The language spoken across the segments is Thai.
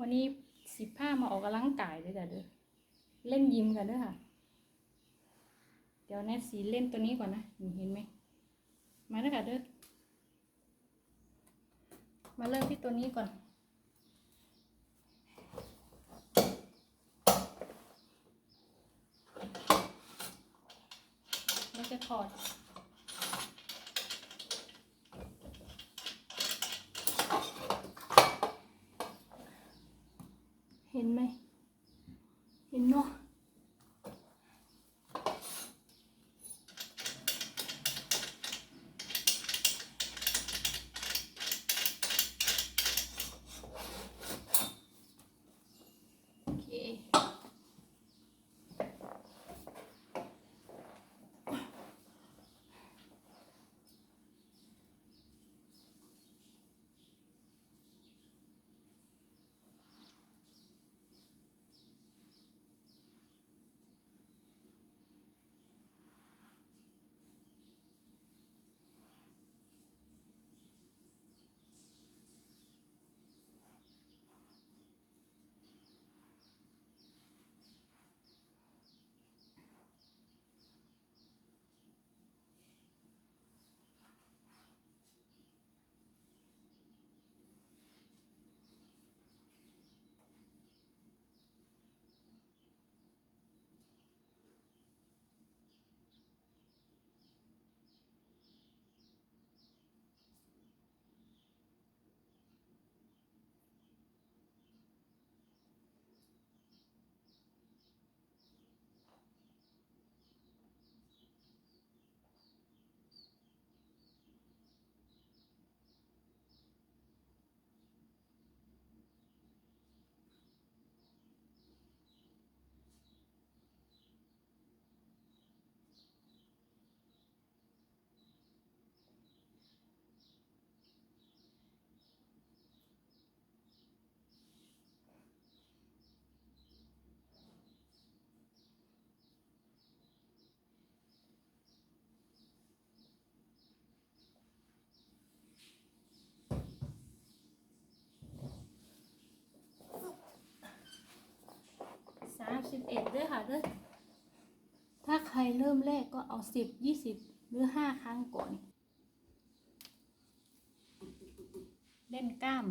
วันนี้สิบห้ามาออกกำลังกายด้วยจ้ะเด้อเล่นยิมกันเด้วยค่ะ เดี๋ยวแนทสีเล่นตัวนี้ก่อนนะเห็นไหมมาเด้วยค่ะเด้อมาเริ่มที่ตัวนี้ก่อนเราจะถอด เห็นไหม เห็นเนาะ เอ็ดด้วยถ้าใครเริ่มแรกก็เอาสิบยี่สิบหรือห้าครั้งก่อน เล่นกล้าม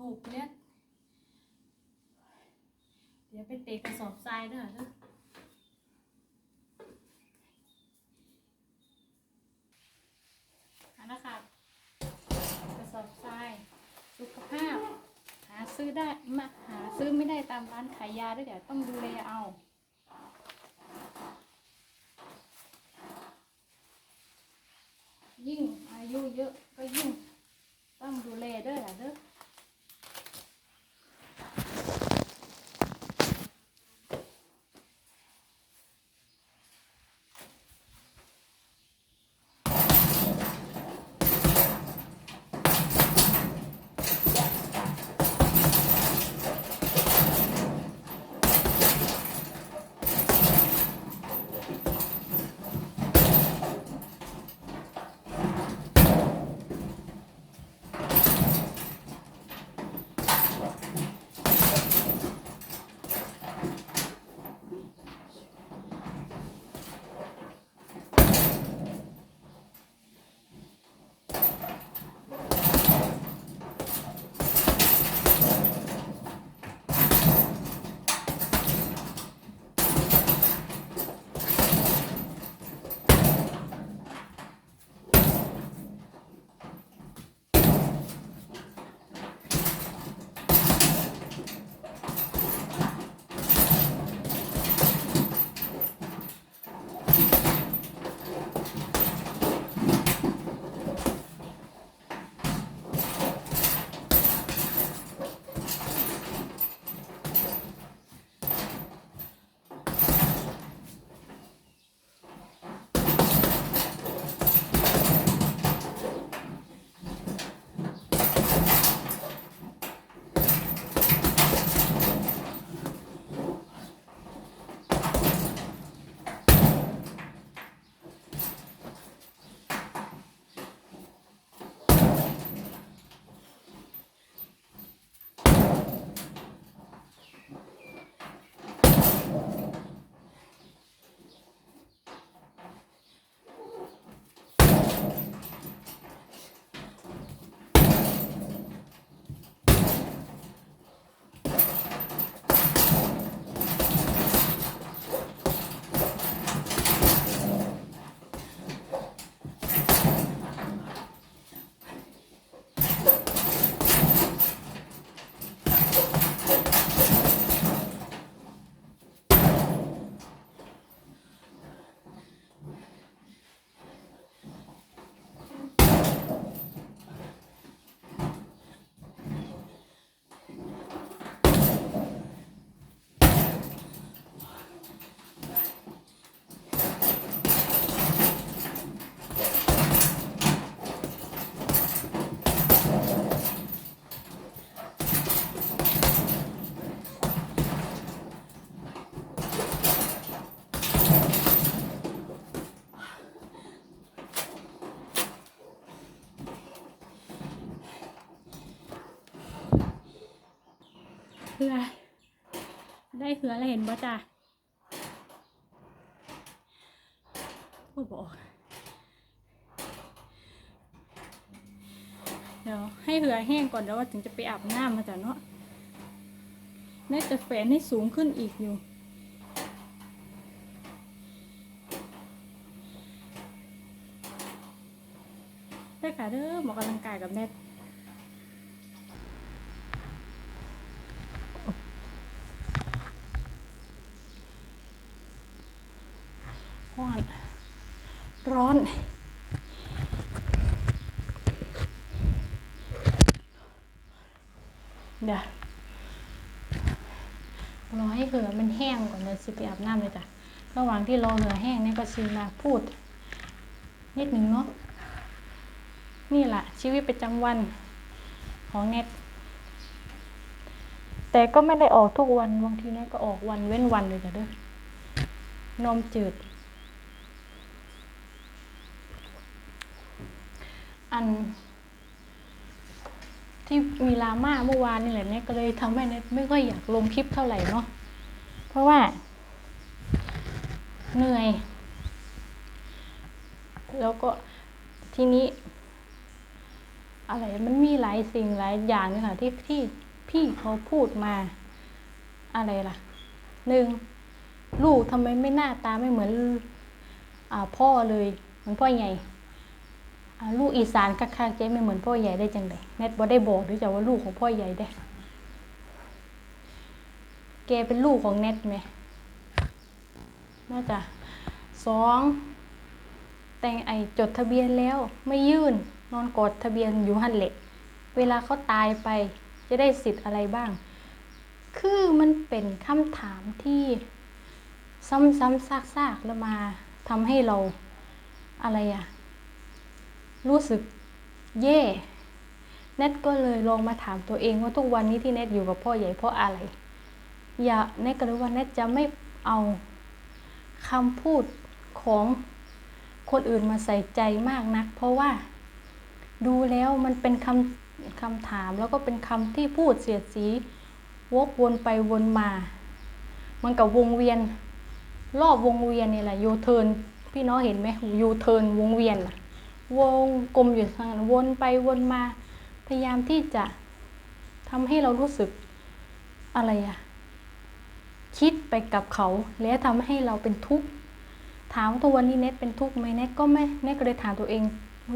หกเมตรเดี๋ยวไปเตะกระสอบทรายด้วยเด้ออันนะคะกระสอบทรายสุขภาพ หาซื้อได้มาหาซื้อไม่ได้ตามร้านขายยาด้วยเดี๋ยวต้องดูแลเอายิ่งอายุเยอะก็ยิ่งต้องดูแลด้อล่ะเด้อ เหือแล้วเห็นบ่จ้ะพูดบอกเดี๋ยวให้เหือแห้งก่อนแล้วว่าถึงจะไปอาบน้ำมาจ้ะเนาะน่าจะแฝนให้สูงขึ้นอีกอยู่ได้ค่ะเด้อหมอกำลังกายกับแม่ ร้อน ร้อน เดี๋ยวรอให้เหือมันแห้งก่อนเลยสิไปอาบน้ำเลยจ้ะ ระหว่างที่รอเหือแห้งเนี่ยก็ชิมาพูด นิดหนึ่งเนาะ นี่แหละชีวิตประจำวันของเน็ต แต่ก็ไม่ได้ออกทุกวัน บางทีเน็ตก็ออกวันเว้นวันเลยจ้ะเด้อนมจืด อัน ที่มีลาม่าเมื่อวานนี่แหละเนี่ยก็เลยทำให้เน็ตไม่ค่อยอยากลงคลิปเท่าไหร่เนาะเพราะว่า เหนื่อย แล้วก็ทีนี้ อะไรมันมีหลายสิ่งหลายอย่างเลยค่ะที่ที่พี่เขาพูดมา อะไรล่ะหนึ่งลูกทำไมไม่หน้าตาไม่เหมือนอาพ่อเลยเหมือนพ่อใหญ่ ลูกอีสานคักๆเจ๊ไม่เหมือนพ่อใหญ่ได้จังไดแนทบ่ได้บอกหรือจะว่าลูกของพ่อใหญ่ได้แกเป็นลูกของแนทไหมน่าจะสองแต่งไอจดทะเบียนแล้วไม่ยื่นนอนกอดทะเบียนอยู่หันเหล็กเวลาเขาตายไปจะได้สิทธิ์อะไรบ้าง คือมันเป็นคำถามที่ซ้ำๆซากๆแล้วมาทำให้เราอะไรอะ รู้สึกแย่ เน็ตก็เลยลองมาถามตัวเองว่าทุกวันนี้ที่เน็ตอยู่กับพ่อใหญ่เพราะอะไร อย่าเน็ตก็เลยว่าเน็ตจะไม่เอาคำพูดของคนอื่นมาใส่ใจมากนัก เพราะว่าดูแล้วมันเป็นคำคำถามแล้วก็เป็นคำที่พูดเสียดสี วกวนไปวนมา มันกับวงเวียน รอบวงเวียนนี่แหละยูเทิร์นพี่น้องเห็นไหมยูเทิร์นวงเวียนน่ะ วงกลมอยู่ทางนั้นวนไปวนมา พยายามที่จะทำให้เรารู้สึกอะไรอะคิดไปกับเขา แล้วทำให้เราเป็นทุกข์ถามตัววันนี้เน็ตเป็นทุกข์ไหมเน็ตก็ไม่เน็ตก็เลยถามตัวเอง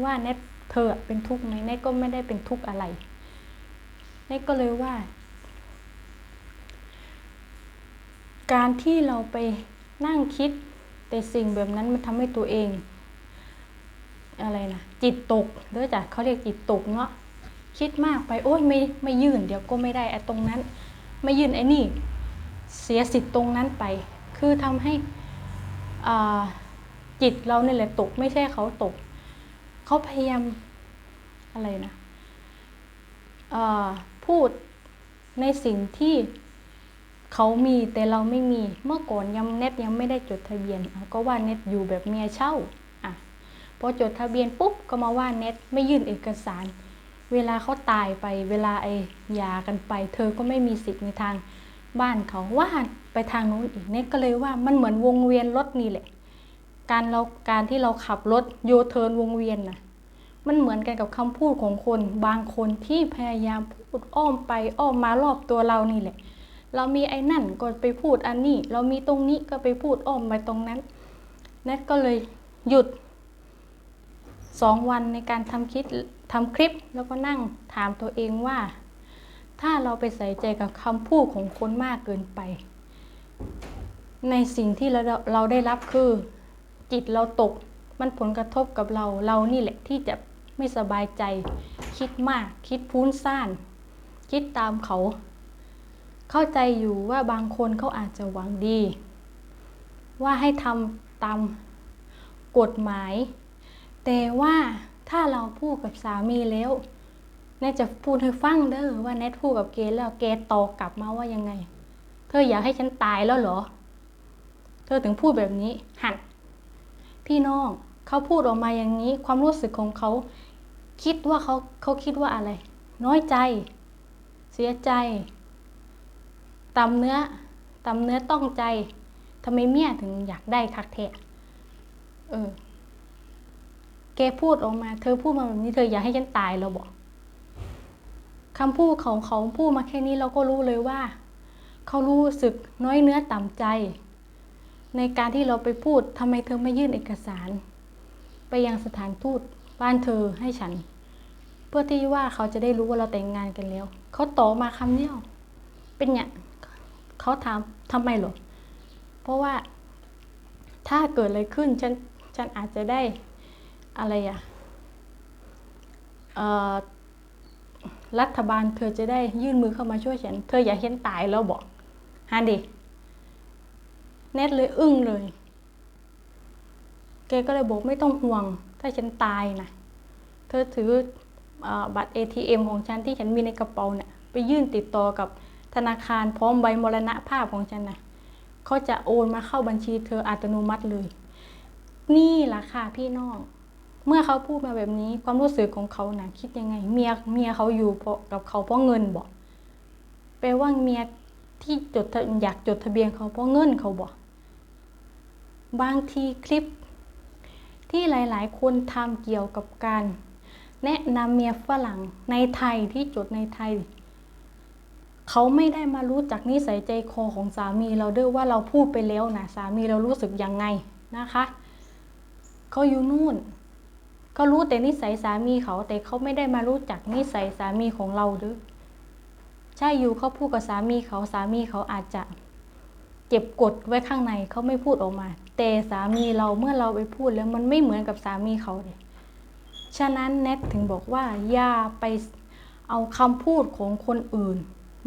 ว่าเน็ตเธอเป็นทุกข์ไหมเน็ตก็ไม่ได้เป็นทุกข์อะไรเน็ตก็เลยว่า การที่เราไปนั่งคิดแต่สิ่งแบบนั้นมันทำให้ตัวเอง อะไรนะจิตตกเด้อจ้ะเขาเรียกจิตตกเนาะคิดมากไปโอ้ยไม่ไม่ยื่นเดี๋ยวก็ไม่ได้ไอ้ตรงนั้น ไม่ยื่นไอ้นี่ เสียสิทธิ์ตรงนั้นไป คือทำให้จิตเราเนี่ยแหละตกไม่ใช่เขาตก เขาพยายามอะไรนะพูดในสิ่งที่เขามีแต่เราไม่มีเมื่อก่อนยังเน็ตยังไม่ได้จดทะเบียนเอาก็ว่าเน็ตอยู่แบบเมียเช่า พอจดทะเบียนปุ๊บก็มาว่าเน็ตไม่ยื่นเอกสาร เวลาเขาตายไปเวลาไอ้ยากันไป เธอก็ไม่มีสิทธิ์ในทางบ้านเขาว่าไปทางนู้นอีกเน็ตก็เลยว่ามันเหมือนวงเวียนรถนี่แหละ การเราการที่เราขับรถโยเทิร์นวงเวียนน่ะมันเหมือนกันกับคำพูดของคนบางคนที่พยายามพูดอ้อมไปอ้อมมารอบตัวเรานี่แหละ เรามีไอ้นั่นก็ไปพูดอันนี้ เรามีตรงนี้ก็ไปพูดอ้อมไปตรงนั้นเน็ตก็เลยหยุด สองวันในการทำคลิปทำคลิป แล้วก็นั่งถามตัวเองว่า ถ้าเราไปใส่ใจกับคำพูดของคนมากเกินไป ในสิ่งที่เราเราได้รับคือจิตเราตก มันผลกระทบกับเราเรานี่แหละที่จะไม่สบายใจ คิดมาก คิดพุ้นซ่าน คิดตามเขา เข้าใจอยู่ว่าบางคนเขาอาจจะหวังดี ว่าให้ทำตามกฎหมาย แต่ว่าถ้าเราพูดกับสามีแล้วแนทจะพูดให้ฟังเด้อว่าแนทพูดกับเกแล้วเกตอบกลับมาว่ายังไง เธออยากให้ฉันตายแล้วเหรอ เธอถึงพูดแบบนี้หันพี่น้องเขาพูดออกมาอย่างนี้ ความรู้สึกของเขาคิดว่าเขาเขาคิดว่าอะไร น้อยใจ เสียใจตำเนื้อตำเนื้อต้องใจทำไมเมียถึงอยากได้คักแท้เออ แกพูดออกมา เธอพูดมาแบบนี้เธออยากให้ฉันตายเราบอกคำพูดของเขาพูดมาแค่นี้เราก็รู้เลยว่า เขารู้สึกน้อยเนื้อต่ำใจ ในการที่เราไปพูดทำไมเธอไม่ยื่นเอกสาร ไปยังสถานทูตบ้านเธอให้ฉัน เพื่อที่ว่าเขาจะได้รู้ว่าเราแต่งงานกันแล้ว เขาตอบมาคำเดียวเป็นอย่างเขาถามทำไมหรอเพราะว่าถ้าเกิดอะไรขึ้นฉันฉันอาจจะได้ อะไรอะรัฐบาลเธอจะได้ยื่นมือเข้ามาช่วยฉัน เธออย่าเห็นตายแล้วบอกฮะดิเน็ตเลยอึ้งเลย แกก็เลยบอกไม่ต้องห่วง ถ้าฉันตายนะ เธอถืออบัตร ATM ของฉันที่ฉันมีในกระเป๋าเนี่ยไปยื่นติดต่อกับธนาคารพร้อมใบมรณะภาพของฉันนะเขาจะโอนมาเข้าบัญชีเธออัตโนมัติเลย นี่ล่ะค่ะพี่น้อง เมื่อเขาพูดมาแบบนี้ความรู้สึกของเขานะคิดยังไง เมียเมียเขาอยู่เพราะกับเขาเพราะเงินบอกแปลว่าเมียที่จดอยากจดทะเบียนเขาเพราะเงินเขาบอกบางทีคลิป ที่หลาย ๆ คนทำเกี่ยวกับการ แนะนำเมียฝรั่งในไทยที่จดในไทย เขาไม่ได้มารู้จักนิสัยใจคอของสามีเราด้วยว่าเราพูดไปแล้วนะสามีเรารู้สึกยังไงนะคะ เขาอยู่นู่น เขารู้แต่นิสัยสามีเขาแต่เขาไม่ได้มารู้จักนิสัยสามีของเราด้วยใช่อยู่เขาพูดกับสามีเขาสามีเขาอาจจะเก็บกดไว้ข้างในเขาไม่พูดออกมา แต่สามีเราเมื่อเราไปพูดแล้วมันไม่เหมือนกับสามีเขาเลยฉะนั้นแนทถึงบอกว่าอย่าไปเอาคำพูดของคนอื่น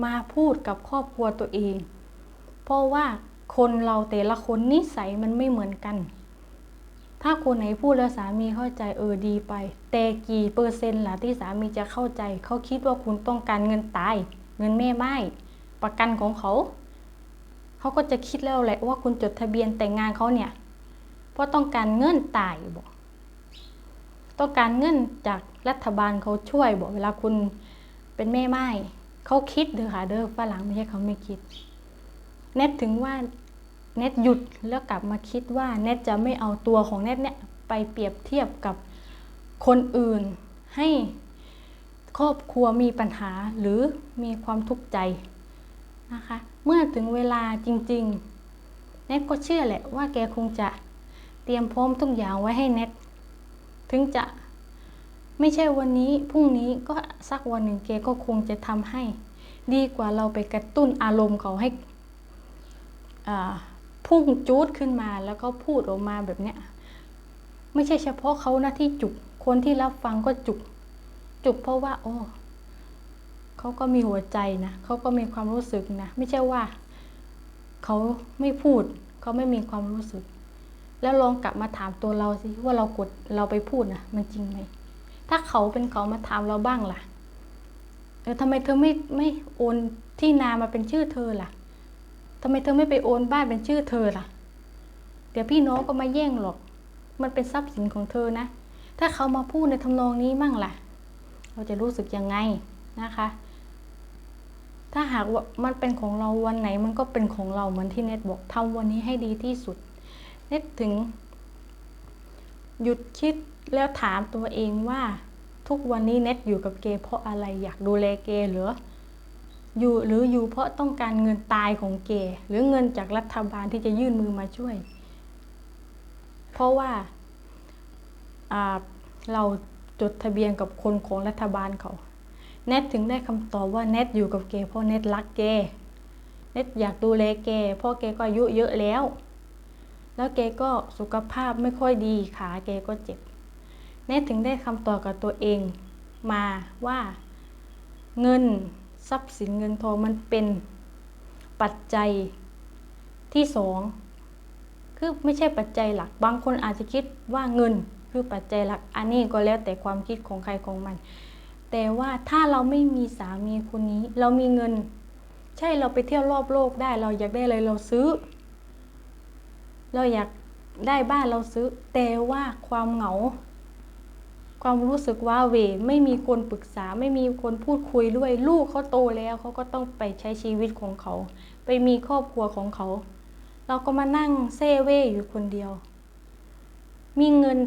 มาพูดกับครอบครัวตัวเอง เพราะว่าคนเราแต่ละคนนิสัยมันไม่เหมือนกัน ถ้าคนไหนพูดแล้วสามีเข้าใจเออดีไป แต่กี่เปอร์เซ็นต์ล่ะที่สามีจะเข้าใจ เขาคิดว่าคุณต้องการเงินตาย เงินแม่ไม้ประกันของเขา เขาก็จะคิดแล้วแหละว่าคุณจดทะเบียนแต่งงานเขาเนี่ย เพราะต้องการเงินตายบอกต้องการเงินจากรัฐบาลเขาช่วยบอกเวลาคุณเป็นแม่ไม้เขาคิดเด้อค่ะเด้อฝรั่งไม่ใช่เขาไม่คิด เน็ตถึงว่า เน็ตหยุดแล้วกลับมาคิดว่าเน็ตจะไม่เอาตัวของเน็ตเนี่ยไปเปรียบเทียบกับคนอื่น ให้ครอบครัวมีปัญหาหรือมีความทุกข์ใจนะคะ เมื่อถึงเวลาจริงๆ เน็ตก็เชื่อแหละว่าแกคงจะเตรียมพร้อมทุกอย่างไว้ให้เน็ตถึงจะไม่ใช่วันนี้พรุ่งนี้ก็สักวันหนึ่งแกก็คงจะทำให้ ดีกว่าเราไปกระตุ้นอารมณ์เขาให้อ่า พุ่งจูดขึ้นมาแล้วก็พูดออกมาแบบเนี้ยไม่ใช่เฉพาะเขานะที่จุก คนที่รับฟังก็จุก จุกเพราะว่า โอ้เขาก็มีหัวใจนะเขาก็มีความรู้สึกนะไม่ใช่ว่าเขาไม่พูดเขาไม่มีความรู้สึก แล้วลองกลับมาถามตัวเราสิว่าเรากดเราไปพูดนะมันจริงไหมถ้าเขาเป็นเขามาถามเราบ้างล่ะเออทำไมเธอไม่ไม่โอนที่นามาเป็นชื่อเธอล่ะ ทำไมเธอไม่ไปโอนบ้านเป็นชื่อเธอล่ะ เดี๋ยวพี่น้องก็มาแย่งหรอก มันเป็นทรัพย์สินของเธอนะ ถ้าเขามาพูดในทำนองนี้มั่งล่ะ เราจะรู้สึกยังไงนะคะ ถ้าหากว่ามันเป็นของเราวันไหนมันก็เป็นของเราเหมือนที่เน็ตบอกทำวันนี้ให้ดีที่สุด เน็ตถึง หยุดคิดแล้วถามตัวเองว่า ทุกวันนี้เน็ตอยู่กับเกเพราะอะไรอยากดูแลเกหรือ อยู่หรืออยู่เพราะต้องการเงินตายของเกหรือเงินจากรัฐบาลที่จะยื่นมือมาช่วย เพราะว่าเราจดทะเบียนกับคนของรัฐบาลเขาเน็ตถึงได้คำตอบว่าเน็ตอยู่กับเกเพราะเน็ตรักเกเน็ตอยากดูแลเกเพราะเกก็อายุเยอะแล้ว แล้วเกก็สุขภาพไม่ค่อยดีขาเกก็เจ็บเนทถึงได้คำตอบกับตัวเองมาว่าเงิน ทรัพย์สินเงินทองมันเป็นปัจจัยที่สองคือไม่ใช่ปัจจัยหลัก บางคนอาจจะคิดว่าเงินคือปัจจัยหลัก อันนี้ก็แล้วแต่ความคิดของใครของมัน แต่ว่าถ้าเราไม่มีสามีคนนี้ เรามีเงิน ใช่เราไปเที่ยวรอบโลกได้ เราอยากได้อะไรเราซื้อ เราอยากได้บ้านเราซื้อ แต่ว่าความเหงา ความรู้สึกว่าเวไม่มีคนปรึกษา ไม่มีคนพูดคุยด้วย ลูกเขาโตแล้วเขาก็ต้องไปใช้ชีวิตของเขา ไปมีครอบครัวของเขา เราก็มานั่งเซเว่อยู่คนเดียว มีเงิน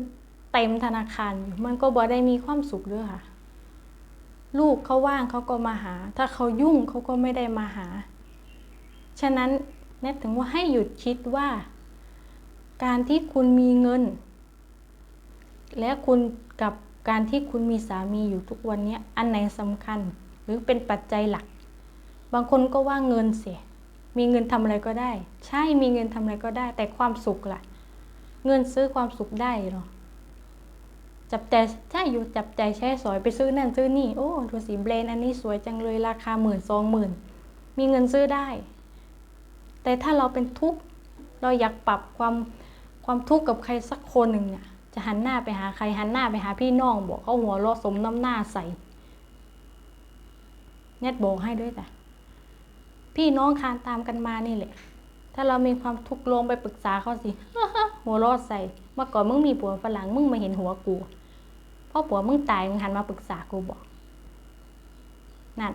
เต็มธนาคารอยู่มันก็บ่ได้มีความสุขด้วยค่ะ ลูกเขาว่างเขาก็มาหา ถ้าเขายุ่งเขาก็ไม่ได้มาหา ฉะนั้นแน่ถึงว่าให้หยุดคิดว่า การที่คุณมีเงิน และคุณกับ การที่คุณมีสามีอยู่ทุกวันนี้อันไหนสำคัญ หรือเป็นปัจจัยหลัก บางคนก็ว่าเงินเสีย มีเงินทำอะไรก็ได้ ใช่มีเงินทำอะไรก็ได้ แต่ความสุขล่ะ เงินซื้อความสุขได้หรอจับใจใช่อยู่จับใจใช้สอยไปซื้อนั่นซื้อนี่โอ้ดูสีแบรนด์อันนี้สวยจังเลยราคาหมื่นสองหมื่นมีเงินซื้อได้ แต่ถ้าเราเป็นทุกข์เราอยากปรับความความทุกข์กับใครสักคนหนึ่งเนี่ย จะหันหน้าไปหาใครหันหน้าไปหาพี่น้องบอกเขาหัวเราะสมน้ำหน้าใส่เน็ตบอกให้ด้วยแต่พี่น้องคานตามกันมานี่แหละ ถ้าเรามีความทุกข์ลงไปปรึกษาเขาสิหัวเราะใส่เมื่อก่อนมึงมีผัวฝรั่งมึงมาเห็นหัวกูเพราะผัวมึงตายมึงหันมาปรึกษากูบอก นั่น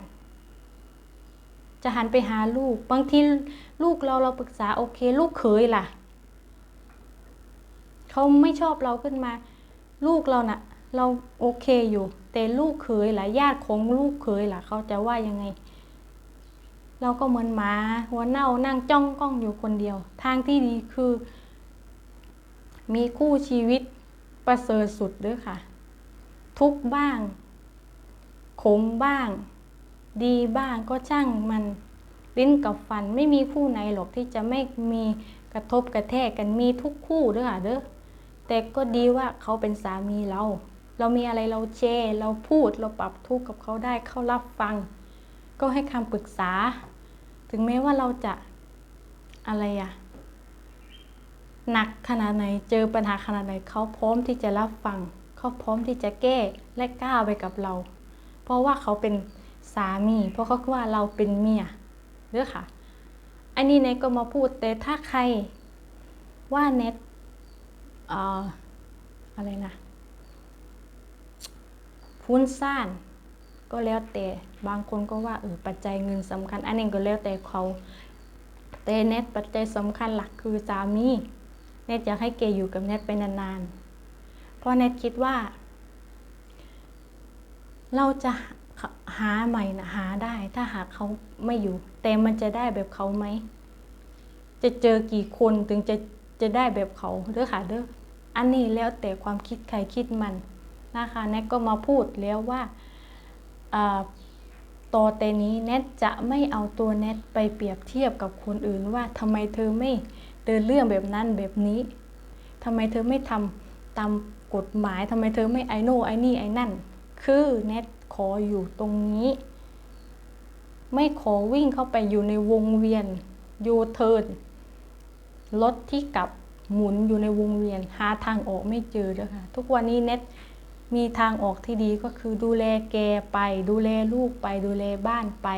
จะหันไปหาลูก บางทีลูกเราเราปรึกษาโอเค ลูกเคยล่ะ เขาไม่ชอบเราขึ้นมา ลูกเรานะ่ะ เราโอเคอยู่ แต่ลูกเคยล่ะญาติของลูกเคยล่ะเขาจะว่ายังไง เราก็เหมือนหมาหัวเน่านั่งจ้องกล้องอยู่คนเดียว ทางที่ดีคือ มีคู่ชีวิตประเสริฐสุดด้วยค่ะ ทุกบ้างขมบ้าง ดีบ้างก็ช่างมันลิ้นกับฟันไม่มีคู่ไหนหรอกที่จะไม่มีกระทบกระแทกกันมีทุกคู่เด้อค่ะเด้อ แต่ก็ดีว่าเขาเป็นสามีเรา เรามีอะไรเราแชร์เราพูดเราปรับทุกข์กับเขาได้เขารับฟัง ก็ให้คำปรึกษา ถึงแม้ว่าเราจะอะไรอะหนักขนาดไหนเจอปัญหาขนาดไหนเขาพร้อมที่จะรับฟัง เขาพร้อมที่จะแก้และก้าวไปกับเรา เพราะว่าเขาเป็นสามี เพราะเขาคิดว่าเราเป็นเมียเด้อค่ะ อันนี้เน็ตก็มาพูดแต่ถ้าใครว่าเน็ต อะไรนะพุ้นซ่านก็แล้วแต่บางคนก็ว่าเออปัจจัยเงินสำคัญ อันนี้ก็แล้วแต่เขา แต่เน็ตปัจจัยสำคัญหลักคือสามีเน็ตอยากให้เกอยู่กับเน็ตไปนานๆ เพราะเน็ตคิดว่า เราจะหาใหม่นะหาได้ ถ้าหากเขาไม่อยู่ แต่มันจะได้แบบเขาไหม จะเจอกี่คนถึงจะจะได้แบบเขาเด้อค่ะเด้อ อันนี้แล้วแต่ความคิดใครคิดมันนะคะแน็ตก็มาพูดแล้วว่าต่อแต่นี้แนทจะไม่เอาตัวแนทไปเปรียบเทียบกับคนอื่นว่าทำไมเธอไม่เดินเรื่องแบบนั้นแบบนี้ทำไมเธอไม่ทำตามกฎหมายทำไมเธอไม่ไอโน่ไอนี่ไอนั่น คือแนทขออยู่ตรงนี้ ไม่ขอวิ่งเข้าไปอยู่ในวงเวียนยูเทิร์นรถที่กลับ หมุนอยู่ในวงเวียน หาทางออกไม่เจอเลยค่ะ ทุกวันนี้เน็ตมีทางออกที่ดีก็คือดูแลแกไป ดูแลลูกไป ดูแลบ้านไป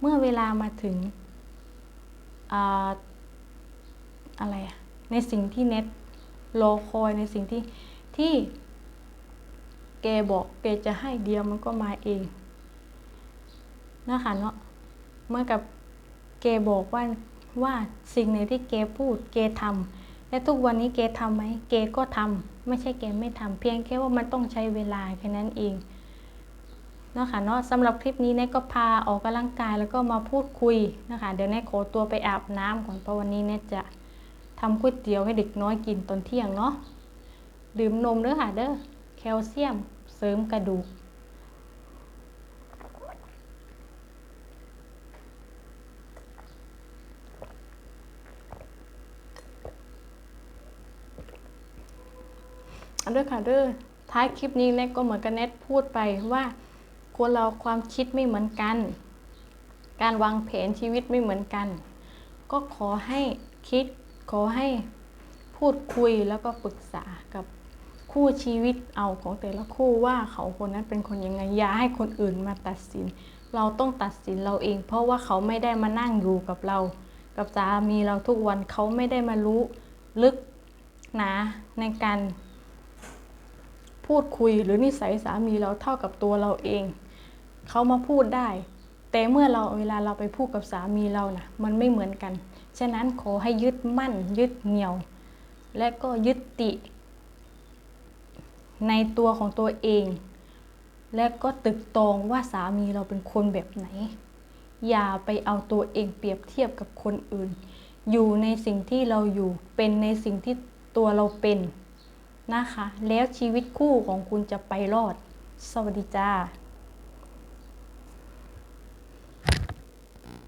เมื่อเวลามาถึงอะไรในสิ่งที่เน็ตรอคอยในสิ่งที่ที่แกบอกแกจะให้เดียวมันก็มาเองนะคะเนาะเมื่อกับแกบอกว่า ว่าสิ่งไหนที่แกพูดแกทำและทุกวันนี้แกทำไหมแกก็ทำไม่ใช่แกไม่ทำเพียงแค่ว่ามันต้องใช้เวลาแค่นั้นเองเนาะค่ะเนาะสำหรับคลิปนี้เนก็พาออกกำลังกายแล้วก็มาพูดคุยนะคะเดี๋ยวเนขอตัวไปอาบน้ำก่อนเพราะวันนี้เนจะทำก๋วยเตี๋ยวให้เด็กน้อยกินตอนเที่ยงเนาะดื่มนมเด้อค่ะเด้อแคลเซียมเสริมกระดูก อันด้วยค่ะเด้อท้ายคลิปนี้เน็ตก็เหมือนกับเน็ตพูดไปว่าคนเราความคิดไม่เหมือนกัน การวางแผนชีวิตไม่เหมือนกัน ก็ขอให้คิดขอให้พูดคุยแล้วก็ปรึกษากับคู่ชีวิตเอาของแต่ละคู่ว่าเขาคนนั้นเป็นคนยังไงอย่าให้คนอื่นมาตัดสิน เราต้องตัดสินเราเอง เพราะว่าเขาไม่ได้มานั่งอยู่กับเรา กับสามีเราทุกวันเขาไม่ได้มารู้ลึกหนาในการ พูดคุยหรือนิสัยสามีเราเท่ากับตัวเราเอง เขามาพูดได้ แต่เมื่อเราเวลาเราไปพูดกับสามีเรานะ่ะ มันไม่เหมือนกัน ฉะนั้นขอให้ยึดมั่น ยึดเหนี่ยว และก็ยึดติ ในตัวของตัวเอง และก็ตึกตองว่าสามีเราเป็นคนแบบไหน อย่าไปเอาตัวเองเปรียบเทียบกับคนอื่น อยู่ในสิ่งที่เราอยู่เป็นในสิ่งที่ตัวเราเป็น นะคะ แล้วชีวิตคู่ของคุณจะไปรอด สวัสดีจ้า